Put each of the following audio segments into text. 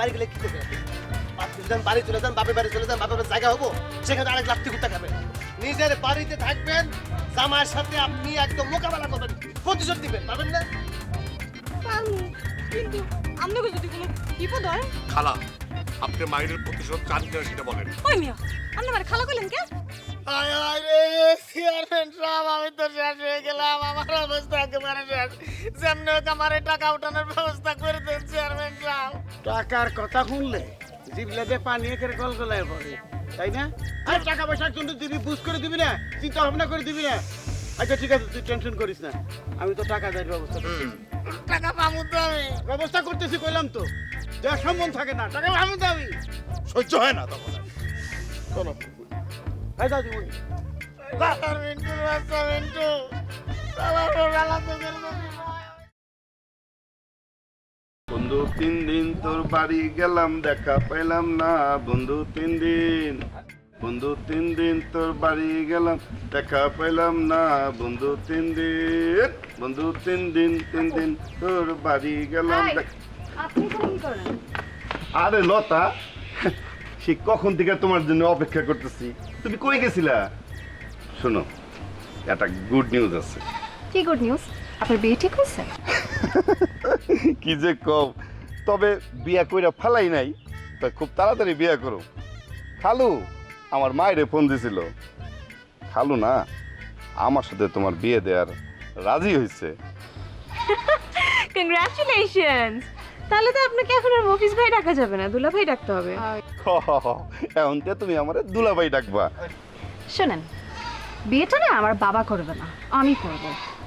বাড়ি গেলে কি দেবে চলে যান বাড়ি চলে যান বাপের বাড়ি চলে যান বাপের বাড়ি জায়গা হব সেখানে আরেক লাফতি কুত্তা খাবেন নিজের বাড়িতে থাকবেন জামার সাথে আপনি একদম মোকাবেলা করবেন প্রতিশোধ দিবেন পারবেন না? কিন্তু আপনাকে যদি কোনো বিপদ হয়? খালা আপনি মায়ের প্রতিশোধ চান কিনা সেটা বলেন। ওই মিয়া আপনি আমার খালা কইলেন কে? আয় আয় রে চেয়ারম্যান সাহেব আমি তো শেষ হয়ে গেলাম আমার অবস্থা একেবারে শেষ। যেমনি হোক আমার টাকা উঠানোর ব্যবস্থা করে দেন চেয়ারম্যান সাহেব। টাকার কথা শুনলে জিবলাতে পানি একের গলগলায় পড়ে তাই না? আর টাকা পয়সার জন্য দিবি বুঝ করে দিবি না চিন্তা ভাবনা করে দিবি না। আচ্ছা ঠিক আছে তুই টেনশন করিস না আমি তো টাকা দেওয়ার ব্যবস্থা করতেছি টাকা পাবো তো আমি। ব্যবস্থা করতেছি কইলাম তো। দেওয়ার সম্বন্ধ থাকে না টাকা পাবো তো আমি সহ্য হয় না তখন। আর। এই মিন্টু বাচ্চা মিন্টু বন্ধু তিন দিন তোর বাড়ি গেলাম দেখা পাইলাম না। বন্ধু তিন দিন বন্ধু তিন দিন তোর বাড়ি গেলাম দেখা পাইলাম না। বন্ধু তিন দিন বন্ধু তিন দিন তিন দিন তোর বাড়ি গেলাম আরে লতা সে কখন থেকে তোমার জন্য অপেক্ষা করতেছি? তুমি কই গেছিলা? শোনো একটা গুড নিউজ আছে। কি গুড নিউজ আপনার বিয়ে ঠিক হয়েছে? কি যে কম তবে বিয়া কইরা ফালাই নাই তা খুব তাড়াতাড়ি বিয়া করো। খালু আমার মায়েরে ফোন দিছিল। খালু না আমার সাথে তোমার বিয়ে দেওয়ার রাজি হয়েছে কংগ্রাচুলেশনস তাহলে তো আপনাকে এখন আর মফিস ভাই ডাকা যাবে না দুলা ভাই ডাকতে হবে। এখন তে তুমি আমার দুলাভাই ডাকবা। শোনেন বিয়েটা না আমার বাবা করবে না আমি করব।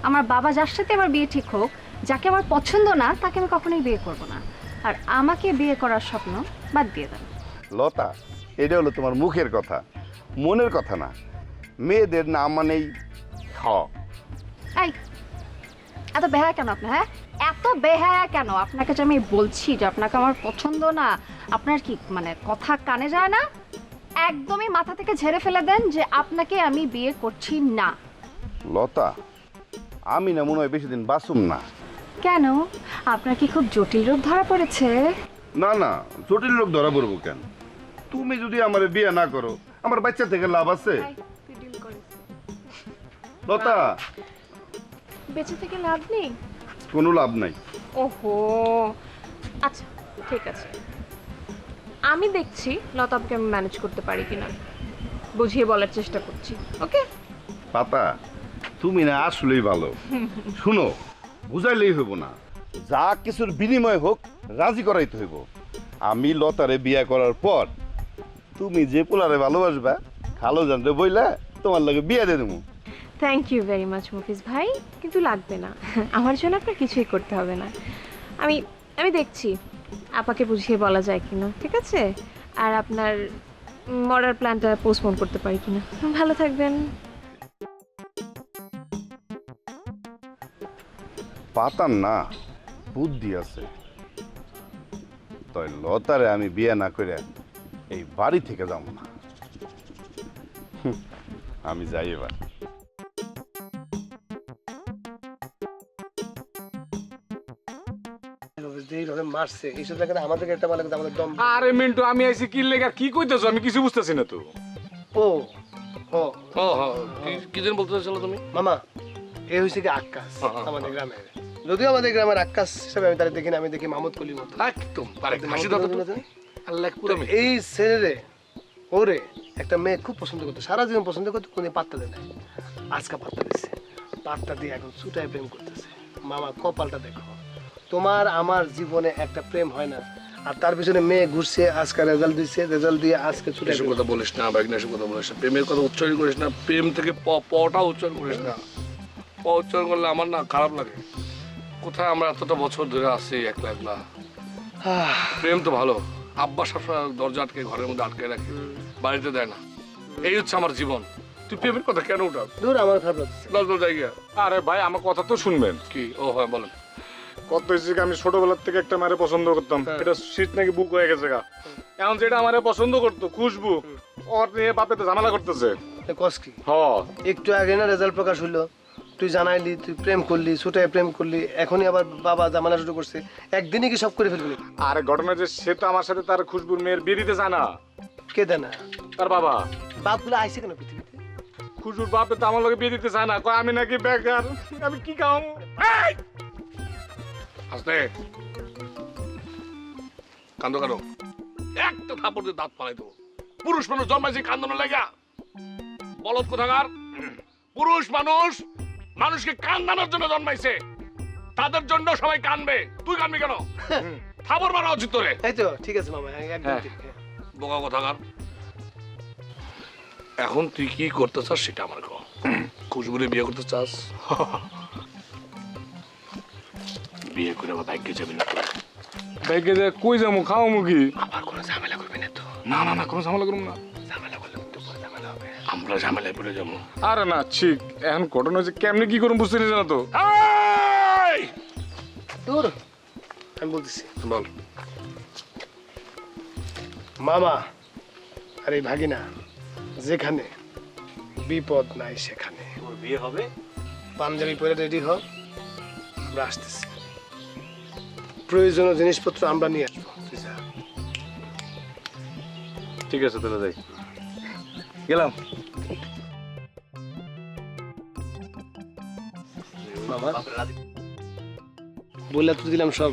আমার বাবা যার সাথে আমার বিয়ে ঠিক হোক যাকে আমার পছন্দ না তাকে আমি কখনোই বিয়ে করব না। আর আমাকে বিয়ে করার স্বপ্ন বাদ দিয়ে দেন। লতা এটা হলো তোমার মুখের কথা মনের কথা না। মেয়েদের নাম মানেই খ। এই এত বেহায়া কেন আপনি হ্যাঁ? এত বেহায়া কেন? আপনাকে যে আমি বলছি যে আপনাকে আমার পছন্দ না আপনার কি মানে কথা কানে যায় না? একদমই মাথা থেকে ঝেড়ে ফেলে দেন যে আপনাকে আমি বিয়ে করছি না। লতা আমি না মনে হয় বেশি দিন বাসুম না। কেন? আপনার কি খুব জটিল রোগ ধরা পড়েছে? না না জটিল রোগ ধরা পড়ব কেন? তুমি যদি আমার বিয়ে না করো আমার বাচ্চা থেকে লাভ আছে? লতা বেঁচে থেকে লাভ নেই? কোনো লাভ নাই। ওহো আচ্ছা ঠিক আছে। আমি দেখছি লতাবকে আমি ম্যানেজ করতে পারি কিনা। বুঝিয়ে বলার চেষ্টা করছি ওকে? পাতা তুমি না আসলেই ভালো। শুনো বুঝাইলেই হইব না। যা কিছুর বিনিময় হোক রাজি করাইতে হইব। আমি লতারে বিয়ে করার পর তুমি যে পোলারে ভালোবাসবা খালো জানতে বইলা তোমার লগে বিয়ে দিয়ে দেবো। Thank you very much Mufis ভাই। কিন্তু লাগবে না। আমার জন্য আপনার কিছুই করতে হবে না। আমি আমি দেখছি। আপাকে বুঝিয়ে বলা যায় কিনা, ঠিক আছে? আর আপনার মরার প্ল্যানটা পোস্টপোন করতে পারি কিনা। ভালো থাকবেন। পাতার না। বুদ্ধি আছে। তাই লতারে আমি বিয়ে না করে এই বাড়ি থেকে যাব না। আমি যাই এবার। মারছে এইসব জায়গায় আমাদেরকে একটা বলে কিন্তু আমাদের দম আরে মিন্টু আমি আইছি কি লেগে আর কি কইতেছো? আমি কিছু বুঝতেছি না তো। ও ও। ও কি- কি দিন বলতে চাইছিল তুমি? মামা এই হয়েছে কি আকাশ আমাদের গ্রামের। যদিও আমাদের গ্রামের আকাশ হিসাবে আমি তারা দেখি না আমি দেখি মাহমুদ কলির মতো একদম পারে হাসি দাও তো আল্লাহ। এই ছেলেরে ওরে একটা মেয়ে খুব পছন্দ করতো সারা জীবন পছন্দ করতো কোনো পাত্তা দেয় না আজকা পাত্তা দিচ্ছে পাত্তা দিয়ে এখন ছুটায় প্রেম করতেছে। মামা কপালটা দেখো। তোমার আমার জীবনে একটা প্রেম হয় না। আর তার পিছনে মেয়ে ঘুরছে আজকে রেজাল্ট দিচ্ছে রেজাল্ট দিয়ে আজকে ছুটায় এসব কথা বলিস না বাইক এসব কথা বলিস না। প্রেমের কথা উচ্চারণ করিস না প্রেম থেকে প পটা উচ্চারণ করিস না। প উচ্চারণ করলে আমার না খারাপ লাগে। কোথায় আমরা এতটা বছর ধরে আছি একলা একলা? প্রেম তো ভালো। আব্বা সবসময় দরজা আটকে ঘরের মধ্যে আটকে রাখে বাড়িতে দেয় না। এই হচ্ছে আমার জীবন। তুই প্রেমের কথা কেন উঠাস? দূর আমার খারাপ লাগছে দল দল জায়গা আরে ভাই আমার কথা তো শুনবেন। কি? ও হ্যাঁ বলেন। কত হয়েছে আমি ছোটবেলার থেকে একটা মারে পছন্দ করতাম। হ্যাঁ। এটা শীত নাকি বুক হয়ে গেছে গা। এখন যেটা আমারে পছন্দ করতো খুশবু ওর নিয়ে বাপে তো ঝামেলা করতেছে। কস কি? হ। একটু আগে না রেজাল্ট প্রকাশ হইল। তুই জানাইলি তুই প্রেম করলি ছুটায় প্রেম করলি এখনই আবার বাবা জামানা শুরু করছে। একদিনই কি সব করে ফেলবি? আর ঘটনা যে সে তো আমার সাথে তার খুশবুর মেয়ের বিয়ে দিতে চায় না। কে দেয় না? তার বাবা। বাপগুলো আইসে কেন পৃথিবীতে? খুশবুর বাপে তো আমার লোকে বিয়ে দিতে চায় না। কয় আমি নাকি বেকার আমি কি খাও আসতে কান্দো কান্দো একটা থাপড় দিয়ে দাঁত ফালাই দেবো। পুরুষ মানুষ জন্মাইছে কান্দনের লাগা। বলদ কোথাকার? পুরুষ মানুষ মানুষকে কান্দানোর জন্য জন্মাইছে। তাদের জন্য সবাই কানবে। তুই কানবি কেন? থাপড় মারা উচিত তোরে। এই তো ঠিক আছে মামা একদম হ্যাঁ। ঠিক হ্যাঁ। বোকা কোথাকার? এখন তুই কি করতে চাস সেটা আমার কো খুশবুরে বিয়ে করতে চাস? বিয়ে করে আমার ভাগ্যে যাবি না। ব্যাগে যে কই যাব? খাও মুখি আবার কোনো ঝামেলা করবি না তো? না না না কোনো ঝামেলা করুন না। ঝামেলা করলে বড় ঝামেলা হবে। আমরা ঝামেলায় পড়ে যাব। আরে না ঠিক। এখন ঘটনা হচ্ছে কেমনি কি করুন বুঝতে না তো? দূর। আমি বলতেছি বল। মামা আর এই ভাগিনা যেখানে বিপদ নাই সেখানে। বিয়ে হবে? পাঞ্জাবি পরে রেডি হ আমরা আসতেছি। প্রয়োজনীয় জিনিসপত্র আমরা নিয়ে আসব। ঠিক আছে তাহলে যাই। গেলাম। বললে তো দিলাম সব।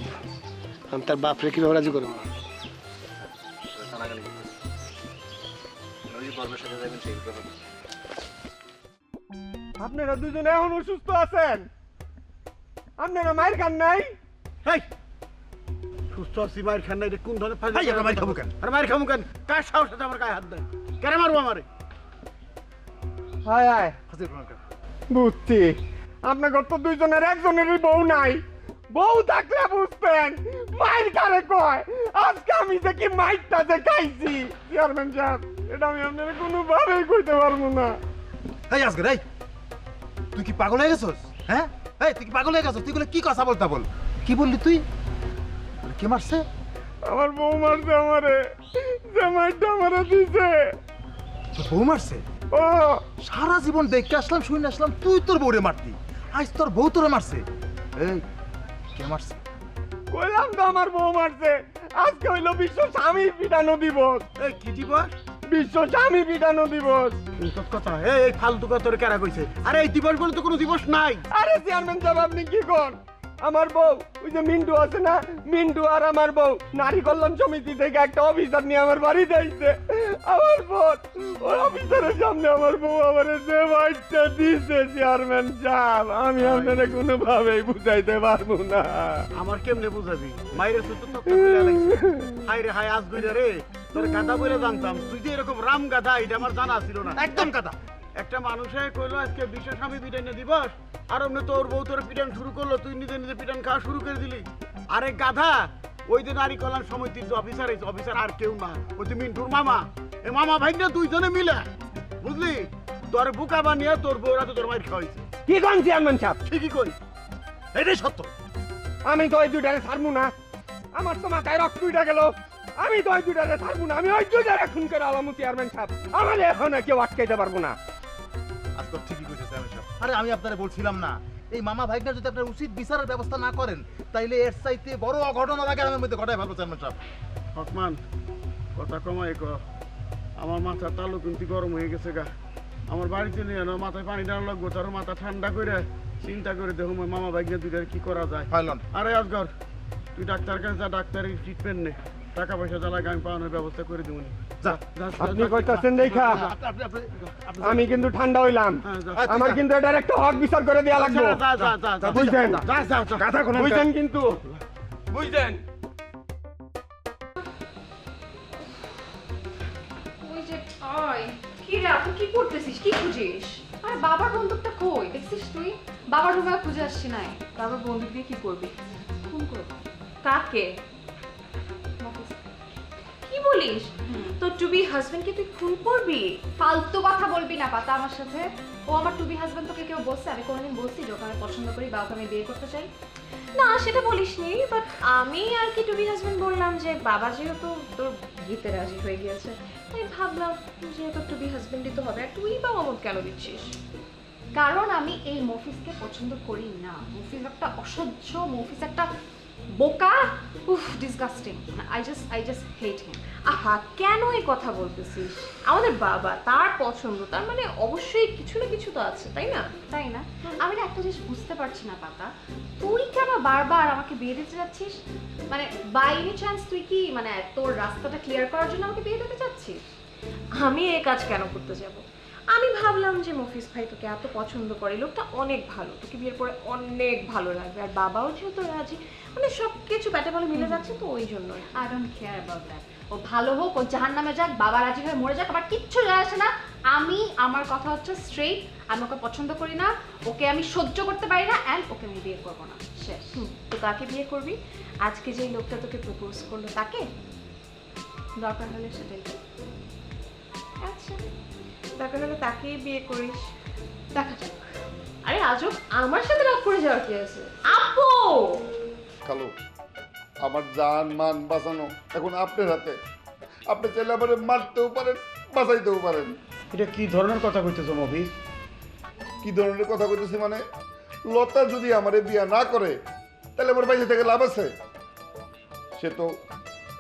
আমি তার বাপরে কীভাবে রাজি করব? আপনারা দুজনে এখন অসুস্থ আছেন। আপনারা মায়ের খান নাই? হেই! সুস্থ আছি মায়ের খান নাই রে, কোন ধরনের ফাইল মায়ের খাব কেন? আরে মায়ের খাব কেন? কার সাহস আছে আমার গায়ে হাত দেয় কেন মারবো আমারে? হায় হায়। বুঝছি। আপনার তো দুইজনের একজনেরই বউ নাই। বউ থাকলে বুঝতেন মাইর কারে কয় আজকে আমি দেখি মাইরটা যে খাইছি। চেয়ারম্যান সাহেব এটা আমি আপনার কোনোভাবেই কইতে পারব না। এই আজকে এই। তুই কি পাগল হয়ে গেছস? হ্যাঁ? এই তুই কি পাগল হয়ে গেছস? তুই কি কথা বলতা বল? কি বললি তুই? কে মারছে? আমার বউ মারছে আমারে। যে মাইরটা আমারে দিছে। তোর বউ মারছে? ও। সারা জীবন দেখতে আসলাম শুনে আসলাম তুই তোর বউরে মারতি। আজ তোর বউ তোরে মারছে। এই কে মারছে? কইলাম তো আমার বউ মারছে। আজকে হইল বিশ্ব স্বামী পিটানো দিবস। এই কি দিবস? বিশ্ব স্বামী পিটানো দিবস। তোর কথা এই এই ফালতু কথা তোর কেরা কইছে? আরে এই দিবস বলে তো কোনো দিবস নাই। আরে চেয়ারম্যান সাহেব আপনি কি কর আমার বউ ওই যে মিন্টু আছে না? মিন্টু আর আমার বউ নারী কল্যাণ সমিতি থেকে একটা অফিসার নিয়ে আমার বাড়িতে আইছে আমার বোন ওই অফিসারের সামনে আমার বউ আমার যে বাইকটা দিছে চেয়ারম্যান সাহেব আমি আপনারা কোনোভাবেই বুঝাইতে পারব না। আমার কেমনে বুঝাবি? মাইরে তুই তো হাই রে হাই আজ গইরা রে তোর গাদা বলে জানতাম। তুই যে এরকম রাম গাদা এটা আমার জানা ছিল না। একদম কথা একটা মানুষে কইলো আজকে বিশ্ব স্বামী পিটানে দিবস আর অমনি তোর বউ তোর পিটান শুরু করল তুই নিজে নিজে পিটান খাওয়া শুরু করে দিলি। আরে গাধা ওই যে নারী কল্যাণ সমিতির যে অফিসার আছে অফিসার আর কেউ না ওই যে মিন্টুর মামা। এ মামা ভাই না দুইজনে মিলে বুঝলি? তোর বুকা বানিয়ে তোর বউরা তো তোর মায়ের খাওয়াইছে। কি কোন চেয়ারম্যান সাহেব? ঠিকই কই। এটাই সত্য। আমি তো ওই দুইটারে ছাড়বো না। আমার তো মাথায় রক্ত উঠে গেল। আমি তো ওই দুইটারে ছাড়বো না। আমি ওই দুইটারে খুন করে আলাম চেয়ারম্যান সাহেব। আমার এখন কেউ আটকাইতে পারব না। আজকে ঠিকই কইছে চেয়ারম্যান সাহেব। আরে আমি আপনারে বলছিলাম না এই মামা ভাইটা যদি আপনার উচিত বিচারের ব্যবস্থা না করেন তাইলে এর চাইতে বড় অঘটনা গ্রামের মধ্যে চেয়ারম্যান সাহেব। হকমান কথা কমাই ক। আমার মাথা তালু কিন্তু গরম হয়ে গেছে গা। আমার বাড়িতে নিয়ে মাথায় পানি ডালা লাগবো তার মাথা ঠান্ডা করে চিন্তা করে দেখো মামা ভাগ্নে দুইটার কি করা যায়। আরে আজগর তুই ডাক্তার কাছে যা ডাক্তারের ট্রিটমেন্ট নে। টাকা পয়সা যা লাগে আমি পাওয়ানোর ব্যবস্থা করে দিব আপনি কইতাছেন দেখা আমি কিন্তু ঠান্ডা হইলাম হ্যাঁ, আমার কিন্তু এটার একটা হক বিচার করে দেওয়া লাগবে যা, যা, যা, যা, যা। বুঝছেন বুঝছেন কিন্তু বুঝছেন ওই যে ওই কি রে আপু কি করতেছিস কি খুঁজিস আর বাবার বন্দুকটা কই দেখছিস তুই বাবার রুমে খুঁজে আসছি নাই বাবা বন্দুক দিয়ে কি করবি খুন করবি কাকে কি বলিস? তোর টু বি হাজবেন্ডকে তুই খুন করবি? ফালতু কথা বলবি না পাতা আমার সাথে। ও আমার টুবি হাজবেন্ড তোকে কেউ বলছে? আমি কোনোদিন বলছি যে ওকে আমি পছন্দ করি বা ওকে আমি বিয়ে করতে চাই? না সেটা বলিস নি বাট আমি আর কি টুবি হাজবেন্ড বললাম যে বাবা যেহেতু তোর বিয়েতে রাজি হয়ে গিয়েছে তাই ভাবলাম যে তোর টু হাজবেন্ডই তো হবে আর তুই বা অমত কেন দিচ্ছিস? কারণ আমি এই মফিজকে পছন্দ করি না। মফিজ একটা অসহ্য মফিজ একটা বোকা। উফ disgusting I just I just hate him আহা কেন এই কথা বলতেছিস? আমাদের বাবা তার পছন্দ তার মানে অবশ্যই কিছু না কিছু তো আছে তাই না? তাই না? আমি না একটা জিনিস বুঝতে পারছি না পাতা। তুই কেন বারবার আমাকে বিয়ে দিতে যাচ্ছিস? মানে বাই এনি চান্স তুই কি মানে তোর রাস্তাটা ক্লিয়ার করার জন্য আমাকে বিয়ে দিতে চাচ্ছিস আমি এই কাজ কেন করতে যাব? আমি ভাবলাম যে মফিজ ভাই তোকে এত পছন্দ করে লোকটা অনেক ভালো। তোকে বিয়ের পরে অনেক ভালো লাগবে আর বাবাও যেহেতু রাজি মানে সব কিছু প্যাটে ভালো মিলে যাচ্ছে তো ওই জন্যই। I don't care about that ও ভালো হোক ও জাহান নামে যাক বাবা রাজি হয়ে মরে যাক আবার কিচ্ছু যায় আসে না। আমি আমার কথা হচ্ছে স্ট্রেইট আমি ওকে পছন্দ করি না ওকে আমি সহ্য করতে পারি না অ্যান্ড ওকে আমি বিয়ে করব না। শেষ। তো কাকে বিয়ে করবি? আজকে যেই লোকটা তোকে প্রপোজ করল তাকে? দরকার হলে সেটাই। আচ্ছা। দরকার হলে তাকেই বিয়ে করিস। দেখা যাক। আরে আজব আমার সাথে রাগ করে যাওয়ার কি আছে? আপু! খালু আমার জান মান বাঁচানো এখন আপনার হাতে। আপনি চাইলে আমার মারতেও পারেন বাঁচাইতেও পারেন। এটা কি ধরনের কথা কইতেছো মফিজ? কি ধরনের কথা কইতেছি মানে? লতা যদি আমারে বিয়া না করে তাহলে আমার বাইরে থেকে লাভ আছে? সে তো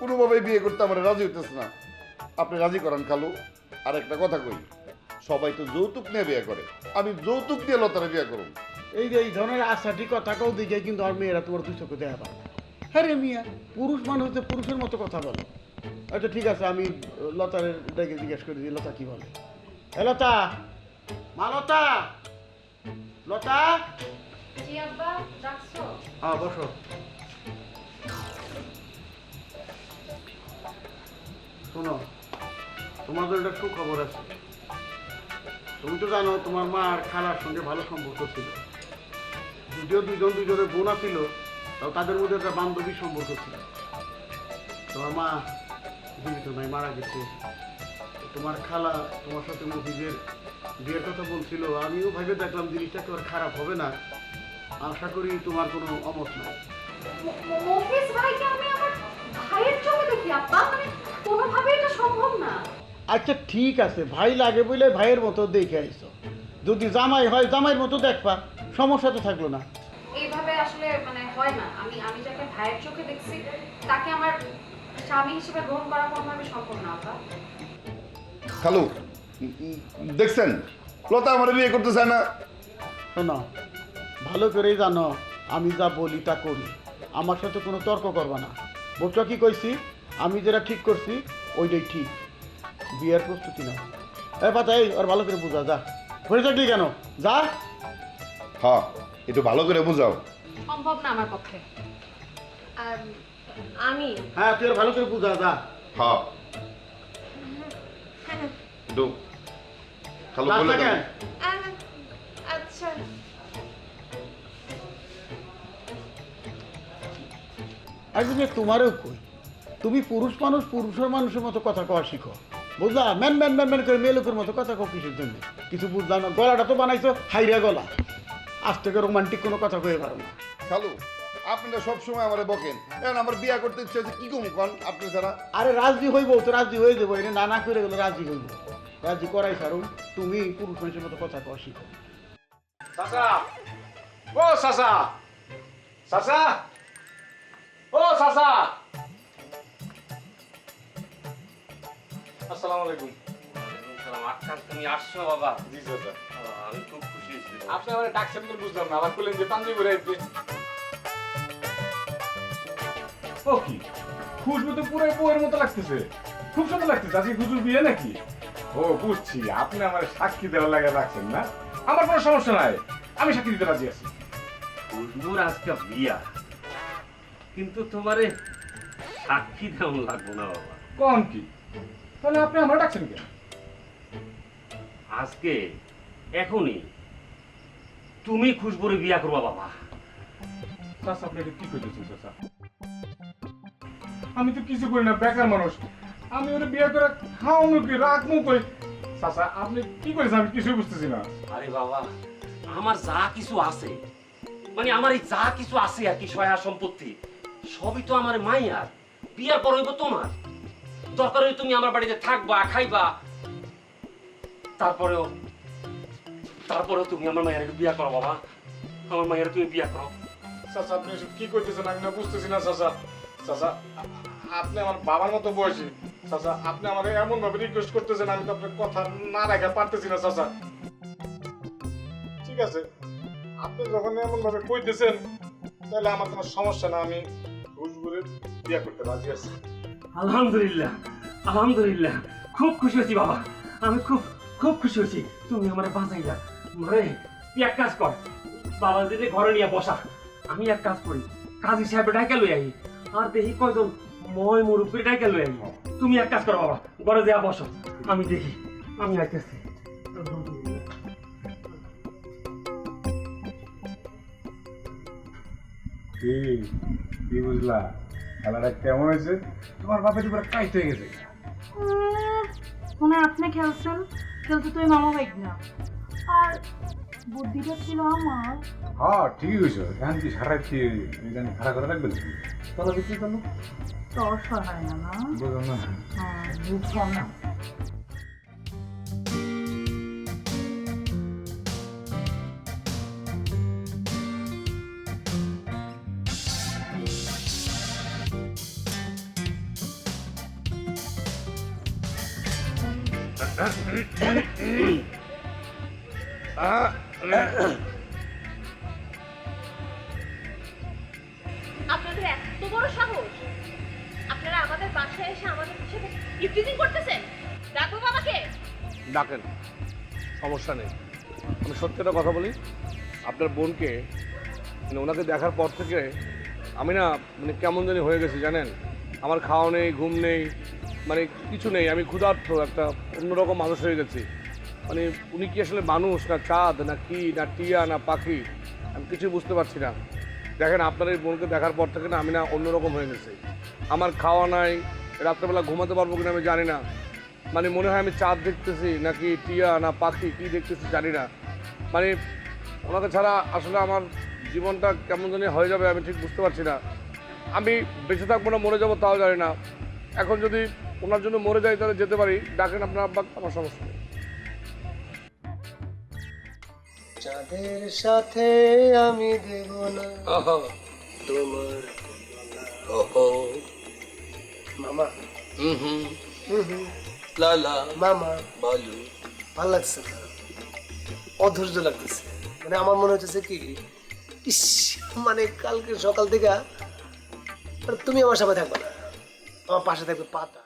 কোনোভাবে বিয়ে করতে আমার রাজি হইতেছে না। আপনি রাজি করান খালু। আর একটা কথা কই সবাই তো যৌতুক নিয়ে বিয়ে করে। আমি যৌতুক দিয়ে লতারে বিয়ে করুন এই যে এই ধরনের আশাটি কথা কেউ দিকে কিন্তু আর মেয়েরা তোমার দুই চোখে দেখা পাবে না। হ্যাঁ রে মিয়া পুরুষ হচ্ছে পুরুষের মতো কথা বলে। আচ্ছা ঠিক আছে আমি লতার ডেকে জিজ্ঞেস করে দিই লতা কি বলে? এ লতা! মা লতা! লতা! হ্যাঁ বসো। শোনো তোমাদের একটা সুখবর আছে। তুমি তো জানো তোমার মা আর খালার সঙ্গে ভালো সম্পর্ক ছিল। যদিও দুজন দুজনের বোনা ছিল তাও তাদের মধ্যে একটা বান্ধবী সম্পর্ক ছিল। তোমার মা জীবিত নাই মারা গেছে। তোমার খালা তোমার সাথে মফিজের বিয়ের কথা বলছিল। আমিও ভেবে দেখলাম জিনিসটা তো আর খারাপ হবে না। আশা করি তোমার কোনো অমত নাই। মফিজ ভাইকে আমি আমার ভাইয়ের চোখে দেখি আব্বা। মানে কোনোভাবেই এটা সম্ভব না। আচ্ছা ঠিক আছে। ভাই লাগে বলে ভাইয়ের মতো দেখে আইছো। যদি জামাই হয় জামাইয়ের মতো দেখবা। সমস্যা তো থাকল না। আসলে মানে হয় না। আমি আমি যাকে ভাইয়ের চোখে দেখছি তাকে আমার স্বামী হিসেবে গ্রহণ করা কোনোভাবে সম্ভব না আব্বা। খালু দেখছেন? লতা আমার বিয়ে করতে চায় না। শোনো ভালো করেই জানো আমি যা বলি তা করি। আমার সাথে কোনো তর্ক করবা না। বুঝছ কি কইছি? আমি যেটা ঠিক করছি ওইটাই ঠিক। বিয়ের প্রস্তুতি নাও। এ পাতা এই আর ভালো করে বুঝা যা। ঘুরে থাকলি কেন? যা। হ্যাঁ একটু ভালো করে বুঝাও। সম্ভব না আমার পক্ষে। আর আমি? হ্যাঁ তুই আর ভালো করে বুঝা যা। হ্যাঁ। খালু বলে? আচ্ছা। যে তোমারও কই? তুমি পুরুষ মানুষ পুরুষের মানুষের মতো কথা কওয়া শিখো। বুঝলা? ম্যান ম্যান ম্যান ম্যান করে মেয়ে লোকের মতো কথা কও কিসের জন্য? কিছু বুঝলাম না? গলাটা তো বানাইছো হাইরা গলা। আজ থেকে রোমান্টিক কোনো কথা কয়ে পারো না। খালু আপনারা সবসময় আমার বকেন। এখন আমার বিয়া করতে ইচ্ছে হচ্ছে কি কম কন? আপনি ছাড়া। আরে রাজি হইব তো রাজি হয়ে যাব এটা না না করে গেলে রাজি হইব। রাজি করাই সারুন তুমি পুরুষ মানুষের মতো কথা কওয়া শিখো। চাচা! ও চাচা! চাচা! ও চাচা! আসসালামু আলাইকুম। তুমি আসছো বাবা? জি চাচা। আমি খুব খুশি হয়েছি। আপনি আমার ডাকছেন তো বুঝলাম না আবার বললেন যে পাঞ্জাবি পরে ও কি? খুশবু তো পুরো বউয়ের মতো লাগতেছে। খুব সুন্দর লাগতেছে। আজকে খুশবুর বিয়ে নাকি? ও বুঝছি। আপনি আমার সাক্ষী দেওয়ার লাগে রাখছেন না? আমার কোনো সমস্যা নাই। আমি সাক্ষী দিতে রাজি আছি। খুশবুর আজকে বিয়া। কিন্তু তোমারে সাক্ষী দেওয়া লাগবো না বাবা। কোন কি? তাহলে আপনি আমার ডাকছেন কেন? আজকে এখনই তুমি খুশবুরে বিয়া করবা বাবা। চাচা আপনি কি করতেছেন চাচা? আমি তো কিছু করি না বেকার মানুষ। আমি ওরে বিয়ে করে খাওয়ানো কি রাখব কই? চাচা আপনি কি করেছেন? আমি কিছুই বুঝতেছি না। আরে বাবা আমার যা কিছু আছে মানে আমার এই যা কিছু আছে আর কি সয়া সম্পত্তি সবই তো আমার মাইয়ার বিয়ার পর হইব তোমার। দরকার হলে তুমি আমার বাড়িতে থাকবা খাইবা। তারপরেও তারপরেও তুমি আমার মায়ের একটু বিয়া করো বাবা। আমার মায়ের তুমি বিয়া করো চাচা আপনি কি করতেছেন? আমি না বুঝতেছি না চাচা। চাচা আপনি আমার বাবার মতো চাচা, আপনি এমন ভাবে রিকোয়েস্ট করতেছেন, আমি তো আপনার কথা না পারতেছি না, চাচা। ঠিক আছে, আপনি যখন এমন ভাবে কইতেছেন, তাহলে আমার কোনো সমস্যা না, আমি ঘুষগুড়ে বিয়ে করতে রাজি আছি। আলহামদুলিল্লাহ আলহামদুলিল্লাহ, খুব খুশি হয়েছি বাবা, আমি খুব খুব খুশি হয়েছি। তুমি আমার বাঁচাইলা। মারে, তুই এক কাজ কর বাবা দিদি ঘরে নিয়ে বসা। আমি এক কাজ করি, কাজী সাহেব ডাইকা লই আই, আর দেখি কয়জন ময় মুরব্বী ডাইকা লই তুমি এক কাজ করো বাবা ঘরে দেয়া বসো। আমি দেখি আমি আইতেছি। কি কি বুঝলা খেলাটা কেমন হয়েছে তোমার বাপের উপরে কাইট হয়ে গেছে। মনে আপনি খেলছেন খেলতে তো মামা বাইক না। আর বুদ্ধিটা ছিল আমার। হ্যাঁ ঠিকই হয়েছে এখন কি সারা কি জানি খারাপ করে রাখবেন চলো বিক্রি করল? তোর সহায় না না? বুঝলাম না। হ্যাঁ বুঝলাম না। আপনাদের এত বড় সাহস? আপনারা আমাদের বাসায় এসে আমাদের সাথে ইফটিজিং করতেছেন? ডাকবো বাবাকে। ডাকেন, সমস্যা নেই। আমি সত্যি একটা কথা বলি, আপনার বোনকে মানে ওনাকে দেখার পর থেকে আমি না মানে কেমন জানি হয়ে গেছি, জানেন? আমার খাওয়া নেই, ঘুম নেই মানে কিছু নেই, আমি ক্ষুধার্থ একটা অন্যরকম মানুষ হয়ে গেছি। মানে উনি কি আসলে মানুষ না চাঁদ, না কি, না টিয়া, না পাখি? আমি কিছুই বুঝতে পারছি না। দেখেন, আপনার এই বোনকে দেখার পর থেকে না আমি না অন্যরকম হয়ে গেছি। আমার খাওয়া নাই, রাত্রেবেলা ঘুমাতে পারব কিনা আমি জানি না। মানে মনে হয় আমি চাঁদ দেখতেছি নাকি টিয়া, না পাখি, কি দেখতেছি জানি না। মানে ওনাকে ছাড়া আসলে আমার জীবনটা কেমন জানি হয়ে যাবে আমি ঠিক বুঝতে পারছি না। আমি বেঁচে থাকব না, মরে যাব তাও জানি না। এখন যদি ওনার জন্য মরে যাই তাহলে যেতে পারি। ডাকেন আপনার আব্বা, আমার সমস্যা চাঁদের সাথে আমি দেব না। তোমার মামা। হুম হুম। হুম হুম। লালা। মামা। বালু। ভালো লাগছে অধৈর্য লাগতেছে। মানে আমার মনে হচ্ছে কি ইস মানে কালকে সকাল থেকে তুমি আমার সাথে থাকবে না। আমার পাশে থাকবে পাতা।